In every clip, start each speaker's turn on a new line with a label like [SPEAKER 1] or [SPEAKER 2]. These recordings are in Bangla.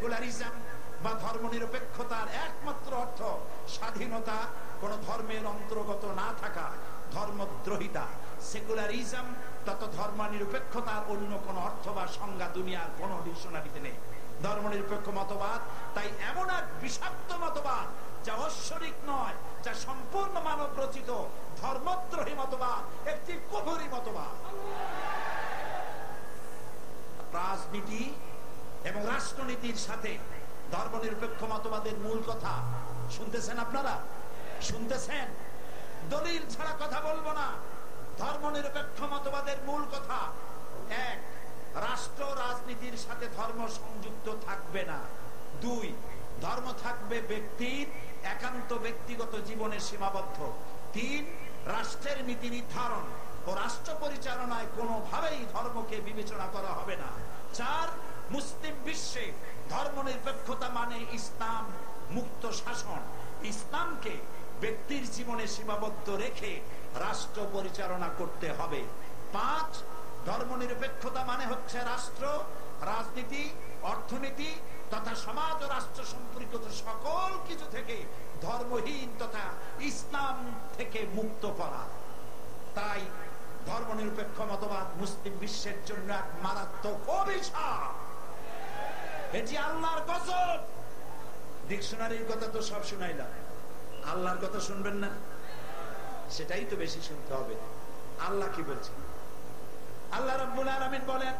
[SPEAKER 1] সেকুলারিজম বা ধর্ম নিরপেক্ষতার একমাত্র অর্থ স্বাধীনতা। কোন ধর্মের অন্তর্গত না থাকা ধর্মদ্রোহিতা। সেকুলারিজম তত ধর্ম নিরপেক্ষতার অন্য কোন অর্থ বা সংজ্ঞা দুনিয়ার কোন ডিকশনারিতে নেই। ধর্ম নিরপেক্ষ মতবাদ, তাই এমন এক বিষাক্ত মতবাদ যা ঐশ্বরিক নয়, যা সম্পূর্ণ মানব রচিত ধর্মদ্রোহী মতবাদ, একটি কুফুরি মতবাদ। রাজনীতি এবং রাষ্ট্রনীতির সাথে ধর্ম নিরপেক্ষ মতবাদের মূল কথা। শুনতেছেন আপনারা? শুনতেছেন? দলিল ছাড়া কথা বলব না। ধর্ম নিরপেক্ষ মতবাদের মূল কথা। এক, রাষ্ট্র রাজনীতির সাথে ধর্ম সংযুক্ত থাকবে না। দুই, ধর্ম থাকবে ব্যক্তির একান্ত ব্যক্তিগত জীবনে সীমাবদ্ধ। তিন, রাষ্ট্রের নীতি নির্ধারণ ও রাষ্ট্র পরিচালনায় কোনোভাবেই ধর্মকে বিবেচনা করা হবে না। চার, মুসলিম বিশ্বে ধর্ম নিরপেক্ষতা মানে ইসলাম, মুক্ত শাসন। ইসলামকে ব্যক্তির জীবনে সীমাবদ্ধ রেখে রাষ্ট্র পরিচালনা করতে হবে। পাঁচ ধর্ম নিরপেক্ষতা মানে হচ্ছে রাষ্ট্র, রাজনীতি, অর্থনীতি তথা সমাজ ও রাষ্ট্র সম্পর্কিত সকল কিছু থেকে ধর্মহীন তথা ইসলাম থেকে মুক্ত করা। ধর্ম নিরপেক্ষ মতবাদ মুসলিম বিশ্বের জন্য এক মারাত্মক অভিশাপ এটি আল্লাহর গজব ডিকশনারির কথা তো সব শুনাইলাম আল্লাহর কথা শুনবেন না সেটাই তো বেশি শুনতে হবে আল্লাহ কি বলছেন আল্লাহ রব্বুল আলামিন বলেন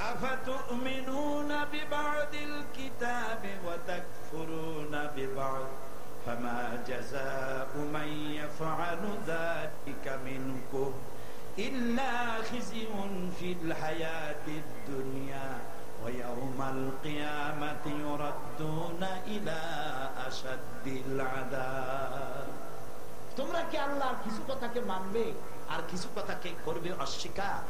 [SPEAKER 1] أفتؤمنون ببعض الكتاب وتكفرون ببعض فما جزاء من يفعل ذلك منكم إلا خزي في الحياة الدنيا ويوم القيامة يردون إلى أشد العذاب তোমরা কি আল্লাহর কিছু কথাকে মানবে আর কিছু কথাকে করবে অস্বীকার